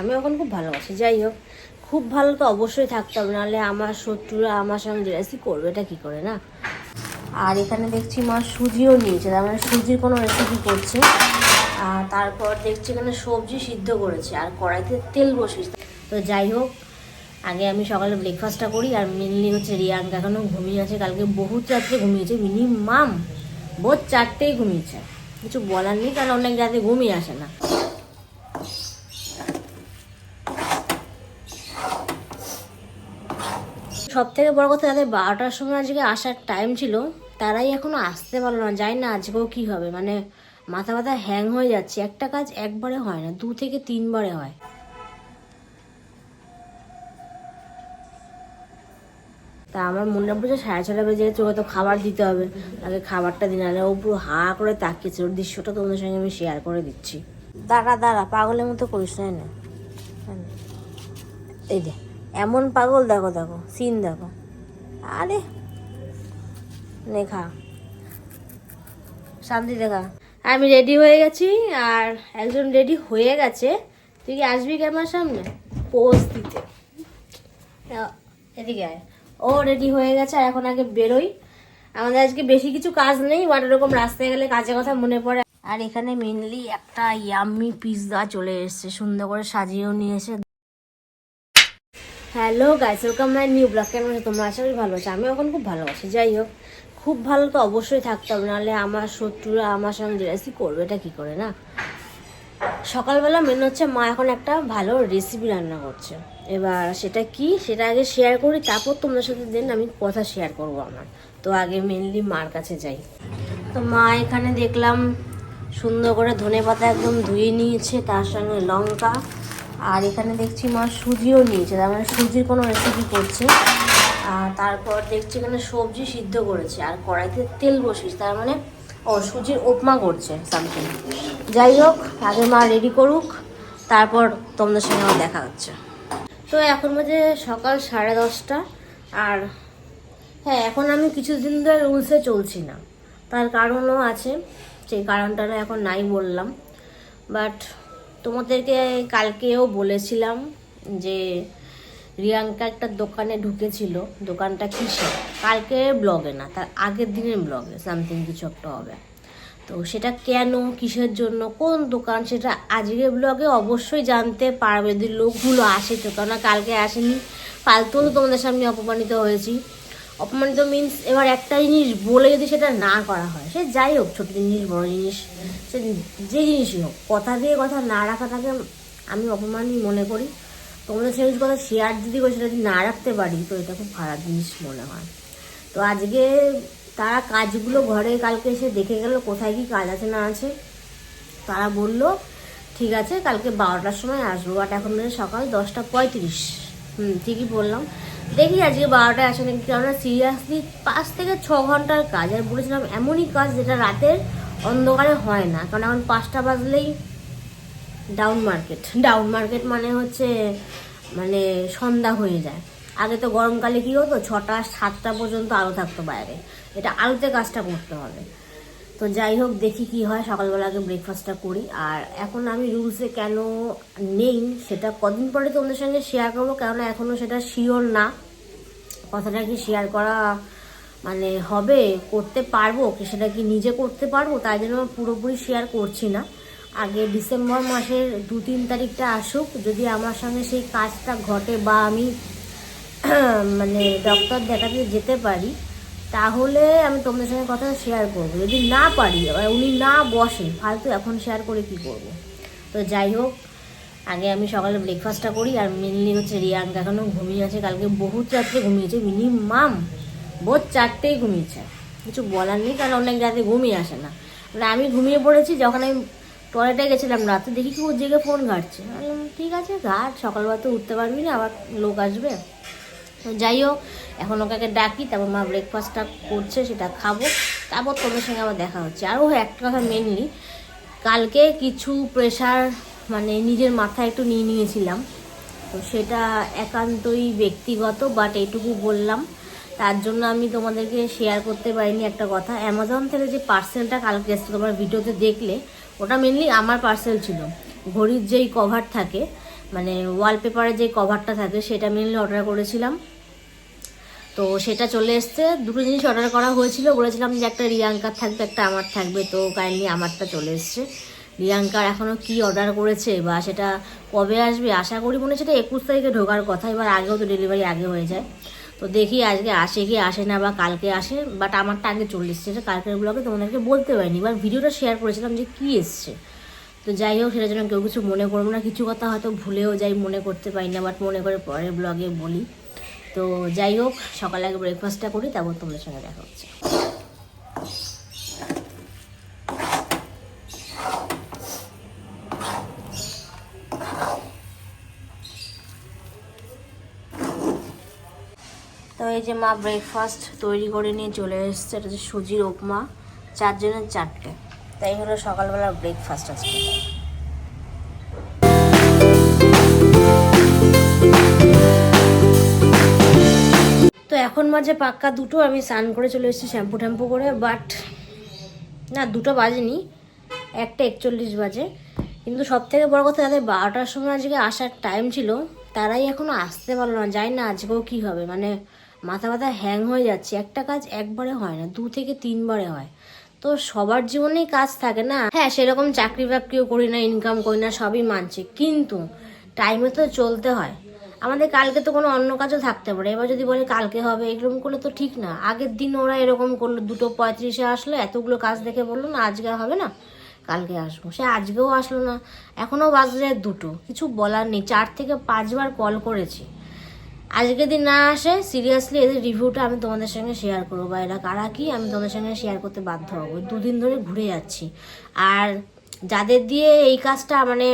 আমি এখন খুব ভালোবাসি, যাই হোক। খুব ভালো তো অবশ্যই থাকতে হবে, নাহলে আমার শত্রুরা আমার সঙ্গে জেলাসি করবে, এটা কি করে না? আর এখানে দেখছি মা সুজিও নিয়েছে, তার মানে সুজির কোনো রেসিপি করছে। আর তারপর দেখছি এখানে সবজি সিদ্ধ করেছে, আর কড়াইতে তেল বসিয়েছে। তো যাই হোক, আগে আমি সকালে ব্রেকফাস্টটা করি, আর মেনলি হচ্ছে রিয়াঙ্কা এখনও ঘুমিয়ে আছে, কালকে বহুত রাত্রে ঘুমিয়েছে মিনিমাম বোধ চারটেই ঘুমিয়েছে। কিছু বলার নেই, কারণ অনেক রাতে ঘুমিয়ে আসে না। সব থেকে বড় কথা যাদের বারোটার সময় আজকে আসার টাইম ছিল, তারাই এখনও আসতে পারল না, জানি না আজকেও কি হবে। মানে মাথা মাথা হ্যাং হয়ে যাচ্ছে। একটা কাজ একবারে হয় না, দু থেকে তিনবারে হয়। তা আমার মনে পড়ছে সাড়ে ছটা বেজে গেছে, ওকে তো খাবার দিতে হবে। আগে খাবারটা দিন আলে ও পুরো হা করে তাকিয়েছে। ওর দৃশ্যটা তোমাদের সঙ্গে আমি শেয়ার করে দিচ্ছি। দাঁড়া দাঁড়া, পাগলের মতো করিস না। এই নে। এমন পাগল, দেখো দেখো সিন দেখো। আরে নেখা শান্তি দেখা আমি রেডি হয়ে গেছি, আর একজন রেডি হয়ে গেছে। তুই কি আসবি আমার সামনে? পোজ দিতে। এদিকে ও রেডি হয়ে গেছে, আর এখন আগে বেরোই। আমাদের আজকে বেশি কিছু কাজ নেই বাট এরকম রাস্তায় গেলে কাজের কথা মনে পড়ে। আর এখানে মেনলি একটা ইয়াম্মি পিৎজা চলে এসেছে, সুন্দর করে সাজিয়েও নিয়ে এসে। Hello guys, welcome my new blog. আছো তোমরা? আশা করি ভালো আছো। আমি এখন খুব ভালোবাসি যাই হোক, খুব ভালো তো অবশ্যই থাকতে হবে, নাহলে আমার শত্রুরা আমার সঙ্গে জেলাসি করবে। এটা কি করে না? সকালবেলা মেন হচ্ছে মা এখন একটা ভালো রেসিপি রান্না করছে। এবার সেটা কি? সেটা আগে শেয়ার করি, তারপর তোমাদের সাথে দেন আমি কথা শেয়ার করব আমার। তো আগে মেনলি মার কাছে যাই। তো মা এখানে দেখলাম সুন্দর করে ধনে পাতা একদম ধুয়ে নিয়েছে, তার সঙ্গে লঙ্কা আর এখানে দেখছি মা সুজিও নিয়েছে, তার মানে সুজির কোনো রেসিপি করছে। আর তারপর দেখছি এখানে সবজি সিদ্ধ করেছে, আর কড়াইতে তেল বসিয়েছে, তার মানে ও সুজির উপমা করছে সামথিং যাই হোক, আগে মা রেডি করুক, তারপর তোমাদের সঙ্গে আমার দেখা হচ্ছে। তো এখন বাজে সকাল সাড়ে দশটা, আর হ্যাঁ এখন আমি কিছুদিন ধরে রুলসে চলছি না। তার কারণও আছে, সেই কারণটা এখন নাই বললাম। বাট তোমাদেরকে কালকেও বলেছিলাম যে রিয়াঙ্কা একটা দোকানে ঢুকেছিল। দোকানটা কিসে কালকে ব্লগে না, তার আগের দিনের ব্লগে সামথিং কিছু একটা হবে। তো সেটা কেন, কিসের জন্য, কোন দোকান, সেটা আজকের ব্লগে অবশ্যই জানতে পারবে। যদি লোকগুলো আসে তো কেননা কালকে আসেনি। ফালতু তো তোমাদের সামনে অপমানিত হয়েছি। অপমানিত মিন্স এবার একটা জিনিস বলে যদি সেটা না করা হয়, সে যাই হোক ছোট জিনিস, বড় জিনিস, সে যে জিনিসই হোক, কথা দিয়ে কথা না রাখা রাখাটাকে আমি অপমানই মনে করি। তোমাদের সে কিছু কথা শেয়ার যদি করে, সেটা যদি না রাখতে পারি, তো এটা খুব খারাপ জিনিস মনে হয়। তো আজকে তারা কাজগুলো ঘরে কালকে এসে দেখে গেল কোথায় কি কাজ আছে না আছে। তারা বলল, ঠিক আছে, কালকে বারোটার সময় আসব, বাট এখন সকাল দশটা পঁয়ত্রিশ। হুম, ঠিকই বললাম। দেখি আজকে বারোটায় আসে নাকি, কেননা সিরিয়াসলি পাঁচ থেকে ছ ঘণ্টার কাজ। আর বলেছিলাম এমনই কাজ যেটা রাতের অন্ধকারে হয় না, কারণ এখন পাঁচটা বাজলেই ডাউন মার্কেট ডাউন মার্কেট মানে হচ্ছে মানে সন্ধ্যা হয়ে যায়। আগে তো গরমকালে কি হতো, ছটা সাতটা পর্যন্ত আলো থাকতো বাইরে। এটা আলোতে কাজটা করতে হবে। তো যাই হোক, দেখি কি হয়। সকালবেলা আগে ব্রেকফাস্টটা করি। আর এখন আমি রুলসে কেন নেই, সেটা কদিন পরে তোমাদের সঙ্গে শেয়ার করব। কেননা এখনও সেটা শিওর না। কথাটা কি শেয়ার করা মানে হবে, করতে পারব, কি সেটা কি নিজে করতে পারব, তাই জন্য আমি পুরোপুরি শেয়ার করছি না। আগে ডিসেম্বর মাসের দু তিন তারিখটা আসুক, যদি আমার সঙ্গে সেই কাজটা ঘটে বা আমি মানে ডক্টর দেখাতে যেতে পারি তাহলে আমি তোমাদের সঙ্গে কথা শেয়ার করব। যদি না পারি উনি না বসে ফালতু এখন শেয়ার করে কি করব? তো যাই হোক, আগে আমি সকালে ব্রেকফাস্টটা করি, আর মেনলি হচ্ছে রিয়াঙ্কা এখনও ঘুমিয়ে আছে। কালকে বহুত রাত্রে ঘুমিয়েছে মিনিমাম বোধ চারটেই ঘুমিয়েছে। কিছু বলার নেই, কারণ অনেক রাতে ঘুমিয়ে আসে না। মানে আমি ঘুমিয়ে পড়েছি, যখন আমি টয়লেটে গেছিলাম রাতে, দেখি কি ও জেগে ফোন ঘাটছে। ঠিক আছে, ঘাট, সকালবেলা তো উঠতে পারবি না, আবার লোক আসবে। যাই হোক, এখন ওকে ডাকি, তারপর মা ব্রেকফাস্টটা করছে, সেটা খাব। তারপর তোমার সঙ্গে আবার দেখা হচ্ছে। আরও একটা কথা মেনলি কালকে কিছু প্রেশার মানে নিজের মাথায় একটু নিয়ে নিয়েছিলাম। তো সেটা একান্তই ব্যক্তিগত বাট এইটুকু বললাম। তার জন্য আমি তোমাদেরকে শেয়ার করতে পারিনি একটা কথা। অ্যামাজন থেকে যে পার্সেলটা কালকে এসছে, তোমার ভিডিওতে দেখলে, ওটা মেনলি আমার পার্সেল ছিল। ঘড়ির যেই কভার থাকে মানে ওয়ালপেপারের যে কভারটা থাকে সেটা মেনলি অর্ডার করেছিলাম। তো সেটা চলে এসছে। দুটো জিনিস অর্ডার করা হয়েছিল। বলেছিলাম যে একটা রিয়াঙ্কার থাকবে, একটা আমার থাকবে। তো কাইন্ডলি আমারটা চলে এসছে। রিয়াঙ্কার এখনও কি অর্ডার করেছে বা সেটা কবে আসবে, আশা করি মনে এটা একুশ তারিখে ঢোকার কথা। এবার আগেও তো ডেলিভারি আগে হয়ে যায়। তো দেখি আজকে আসে কি আসে না বা কালকে আসে। বাট আমারটা আগে চলে এসছে। সেটা কালকের ব্লগে তোমাদেরকে বলতে পারিনি। এবার ভিডিওটা শেয়ার করেছিলাম যে কী এসছে। তো যাই হোক সেটা যেন কেউ কিছু মনে করব না। কিছু কথা হয়তো ভুলেও যাই, মনে করতে পারি না বাট মনে করে পরের ব্লগে বলি। তো যাই হোক, সকালে আগে ব্রেকফাস্টটা করি, তারপর তোমাদের সঙ্গে দেখা হচ্ছে। তো এই যে মা ব্রেকফাস্ট তৈরি করে নিয়ে চলে এসছে, এটা হচ্ছে সুজির উপমা, চারজনের চারটে তাই হলো সকালবেলা ব্রেকফাস্ট আজকে। তো এখন মাঝে পাক্কা দুটো, আমি স্নান করে চলে এসেছি শ্যাম্পু ট্যাম্পু করে বাট না, দুটো বাজেনি, একটা একচল্লিশ বাজে। কিন্তু সব থেকে বড় কথা যাদের বারোটার সময় আজকে আসার টাইম ছিল, তারাই এখনও আসতে পারল না, জানি না আজকেও কি হবে মানে মাথা মাথা হ্যাং হয়ে যাচ্ছে। একটা কাজ একবারে হয় না, দু থেকে তিনবারে হয়। তো সবার জীবনেই কাজ থাকে না। হ্যাঁ সেরকম চাকরি বাকরিও করি না ইনকাম করি না, সবই মানছি। কিন্তু টাইমে তো চলতে হয়। আমাদের কালকে তো কোনো অন্য কাজও থাকতে পারে। এবার যদি বলে কালকে হবে, এরকম করলে তো ঠিক না। আগের দিন ওরা এরকম করল, দুটো পঁয়ত্রিশে আসলো, এতগুলো কাজ দেখে বলল, না, আজকে হবে না, কালকে আসব। সে আজকেও আসলো না। এখনও বাজে দুটো। কিছু বলার নেই। চার থেকে পাঁচবার কল করেছি। আজকে যদি না আসে সিরিয়াসলি এদের রিভিউটা আমি তোমাদের সঙ্গে শেয়ার করব। বা এরা কারা কি, আমি তোমাদের সঙ্গে শেয়ার করতে বাধ্য হব। দুদিন ধরে ঘুরে যাচ্ছি। আর যাদের দিয়ে এই কাজটা মানে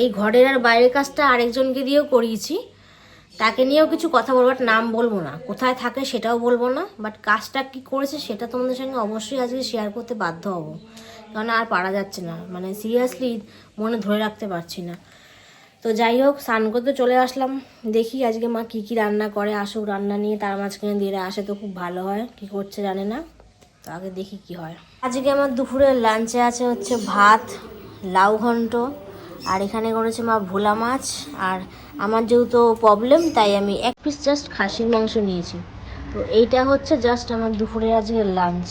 এই ঘরের আর বাইরের কাজটা আরেকজনকে দিয়েও করিয়েছি, তাকে নিয়েও কিছু কথা বলব বাট নাম বলব না। কোথায় থাকে সেটাও বলব না বাট কাজটা কি করেছে সেটা তোমাদের সঙ্গে অবশ্যই আজকে শেয়ার করতে বাধ্য হব। কারণ আর পারা যাচ্ছে না। মানে সিরিয়াসলি মনে ধরে রাখতে পারছি না। তো যাই হোক, স্নান করতে চলে আসলাম। দেখি আজকে মা কি কি রান্না করে। আসুক, রান্না নিয়ে তার মাঝখানে দিয়ে আসে তো খুব ভালো হয়। কি করছে জানে না। তো আগে দেখি কি হয়। আজকে আমার দুপুরের লাঞ্চে আছে হচ্ছে ভাত, লাউ ঘন্ট, আর এখানে করেছে মা ভোলা মাছ। আর আমার যেহেতু প্রবলেম তাই আমি এক পিস জাস্ট খাসির মাংস নিয়েছি। তো এইটা হচ্ছে জাস্ট আমার দুপুরের আজকে লাঞ্চ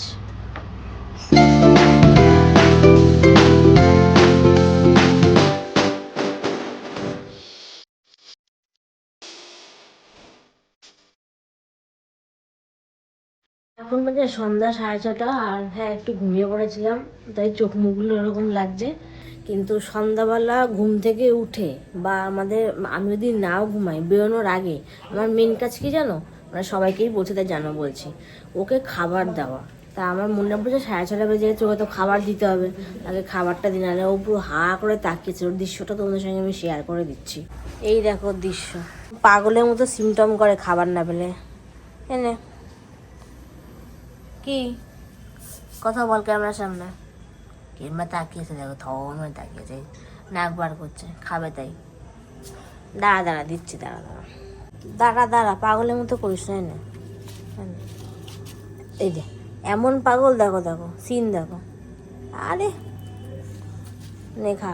এখন বাজে সন্ধ্যা সাড়ে ছটা, আর হ্যাঁ একটু ঘুমিয়ে পড়েছিলাম, তাই চোখ মুখগুলো এরকম লাগছে। কিন্তু সন্ধ্যাবেলা ঘুম থেকে উঠে বা আমাদের, আমি যদি নাও ঘুমাই, বেরোনোর আগে, আমার মেন কাজ কি জানো? মানে সবাইকেই বলছে, তাই জানো বলছি, ওকে খাবার দেওয়া। তা আমার মনে পড়ছে সাড়ে ছটা বেজে গেছে, ওকে তো খাবার দিতে হবে। আগে খাবারটা দিন আলে ও পুরো হা করে তাকিয়েছে। ওর দৃশ্যটা তোমাদের সঙ্গে আমি শেয়ার করে দিচ্ছি। এই দেখো দৃশ্য। পাগলের মতো সিমটম করে খাবার না পেলে। এনে কি কথা বল ক্যামেরার সামনে। কিংবা তাকিয়েছে দেখো, থমে তাকিয়েছে নাক বার করছে, খাবে তাই। দাঁড়া দাঁড়া, দিচ্ছি, দাঁড়া দাঁড়া। দাঁড়া দাঁড়া, পাগলের মতো করিস না। এই যে, এমন পাগল, দেখো দেখো সিন দেখো। আরে নেখা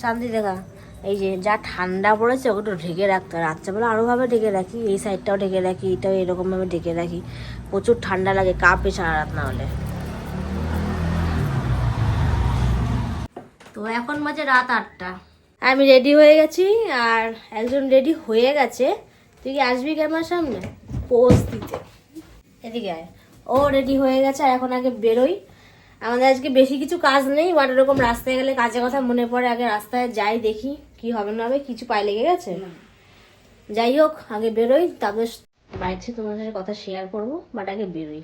শান্তি, দেখা। এই যে, যা ঠান্ডা পড়েছে, ওকে ঢেকে রাখতে রাত্রেবেলা আরোভাবে ঢেকে রাখি, এই সাইডটাও ঢেকে রাখি, এটাও এরকমভাবে ঢেকে রাখি। প্রচুর ঠান্ডা লাগে কাঁপে সারা রাত না হলে। তো এখন বাজে রাত আটটা। আমি রেডি হয়ে গেছি আর একজন রেডি হয়ে গেছে। তুই কি আসবি কি আমার সামনে? পোজ দিতে। এদিকে আয়। ও রেডি হয়ে গেছে আর এখন আগে বেরোই। আমাদের আজকে বেশি কিছু কাজ নেই বাট এরকম রাস্তায় গেলে কাজের কথা মনে পড়ে আগে রাস্তায় যাই দেখি কি হবে না হবে কিছু পায়ে লেগে গেছে। যাই হোক আগে বেরোই তারপর বাইরে তোমার সাথে কথা শেয়ার করব বাট আগে বেরোই।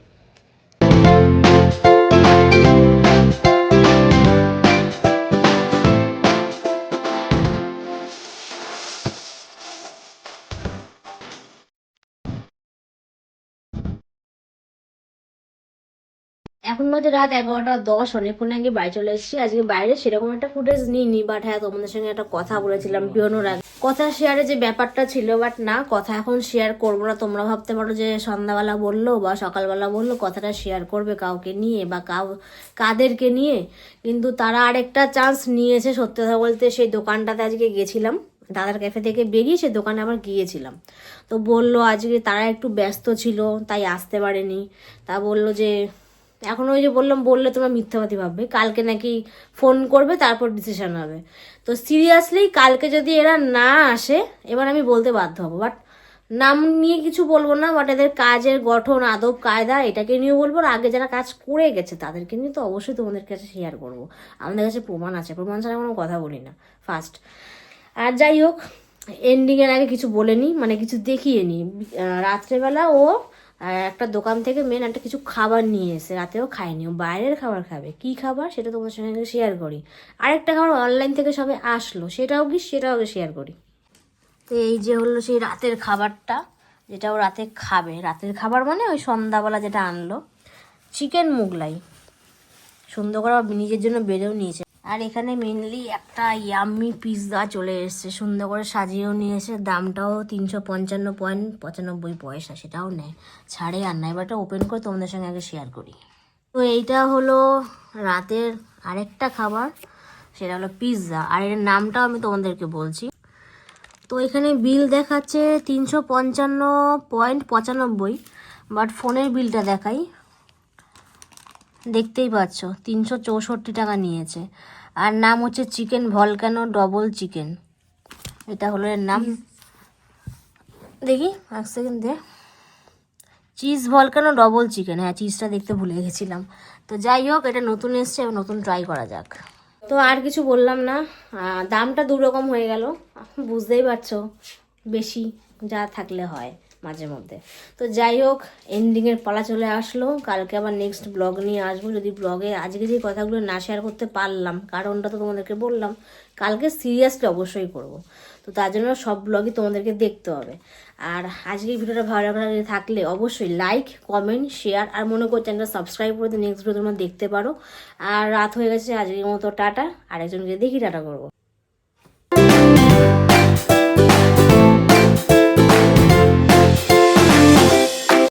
এখন বাজে রাত এগারোটা দশ, অনেকক্ষণ আগে বাড়ি চলে এসেছি। আজকে বাইরে সেরকম একটা ফুটেজ নিইনি বাট হ্যাঁ তোমাদের সঙ্গে একটা কথা বলেছিলাম বেরোনোর আগে। কথা শেয়ারে যে ব্যাপারটা ছিল বাট না, কথা এখন শেয়ার করব না। তোমরা ভাবতে পারো যে সন্ধ্যাবেলা বলল বা সকালবেলা বলল, কথাটা শেয়ার করবে কাউকে নিয়ে বা কাউ, কাদেরকে নিয়ে। কিন্তু তারা আরেকটা চান্স নিয়েছে, সত্যি কথা বলতে সেই দোকানটাতে আজকে গেছিলাম। দাদার ক্যাফে থেকে বেরিয়ে সে দোকানে আবার গিয়েছিলাম। তো বলল আজকে তারা একটু ব্যস্ত ছিল, তাই আসতে পারেনি। তা বলল যে এখন ওই যে বললাম, বললে তোমরা মিথ্যাবাদী ভাববে। কালকে নাকি ফোন করবে, তারপর ডিসিশন হবে। তো সিরিয়াসলি কালকে যদি এরা না আসে, এবার আমি বলতে বাধ্য হব। বাট নাম নিয়ে কিছু বলব না বাট এদের কাজের গঠন, আদব, কায়দা, এটাকে নিয়ে বলব। আর আগে যারা কাজ করে গেছে, তাদেরকে নিয়ে তো অবশ্যই তোমাদের কাছে শেয়ার করব। আমাদের কাছে প্রমাণ আছে। প্রমাণ ছাড়া কোনো কথা বলি না ফার্স্ট আর যাই হোক এন্ডিংয়ের আগে কিছু বলে বলেনি মানে কিছু দেখিয়ে নি। রাত্রেবেলা ও আহ, একটা দোকান থেকে মেন একটা কিছু খাবার নিয়ে এসে রাতেও খায়নি। ও বাইরের খাবার খাবে। কি খাবার? সেটা তোমার সঙ্গে শেয়ার করি। আরেকটা খাবার অনলাইন থেকে সবে আসলো। সেটাও কি? সেটাও শেয়ার করি। তো এই যে হলো সেই রাতের খাবারটা যেটা ও রাতে খাবে। রাতের খাবার মানে ওই সন্ধ্যাবেলা যেটা আনলো। চিকেন মুগলাই। সুন্দর করে নিজের জন্য বেড়েও নিয়েছে। আর এখানে মেনলি একটা ইয়াম্মি পিৎজা চলে এসেছে। সুন্দর করে সাজিয়েও নিয়ে এসে দামটাও তিনশো পঞ্চান্ন পয়েন্ট পঁচানব্বই পয়সা, সেটাও নেয়। ছাড়ে আর না, এবারটা ওপেন করে তোমাদের সঙ্গে আগে শেয়ার করি। তো এইটা হলো রাতের আরেকটা খাবার, সেটা হলো পিৎজা আর এর নামটাও আমি তোমাদেরকে বলছি। তো এখানে বিল দেখাচ্ছে তিনশো পঞ্চান্ন পয়েন্ট পঁচানব্বই বাট ফোনের বিলটা দেখাই। দেখতেই পাচ্ছ তিনশো চৌষট্টি টাকা নিয়েছে। আর নাম হচ্ছে চিকেন ভলকানো ডবল চিকেন। এটা হলো এর নাম। দেখি এক সেকেন্ড দে। Cheese volcano double chicken. হ্যাঁ চিজটা দেখতে ভুলে গেছিলাম। তো যাই হোক এটা নতুন এসছে এবার নতুন ট্রাই করা যাক। তো আর কিছু বললাম না। দামটা দু রকম হয়ে গেল। বুঝতেই পারছ বেশি যা থাকলে হয়। মাঝে মধ্যে। তো যাই হোক এন্ডিংয়ের পালা চলে আসলো। কালকে আবার নেক্সট ব্লগ নিয়ে আসব। যদি ব্লগে আজকে যে কথাগুলো না শেয়ার করতে পারলাম, কারণটা তো তোমাদেরকে বললাম, কালকে সিরিয়াসলি অবশ্যই করব। তো তার জন্য সব ব্লগই তোমাদেরকে দেখতে হবে। আর আজকে ভিডিওটা ভালো লাগে থাকলে অবশ্যই লাইক কমেন্ট শেয়ার আর মনে করো চ্যানেলটা সাবস্ক্রাইব করে নেক্সট ভিডিও তোমরা দেখতে পারো। আর রাত হয়ে গেছে, আজকের মতো টাটা। আরেকজনকে দেখি টাটা করব।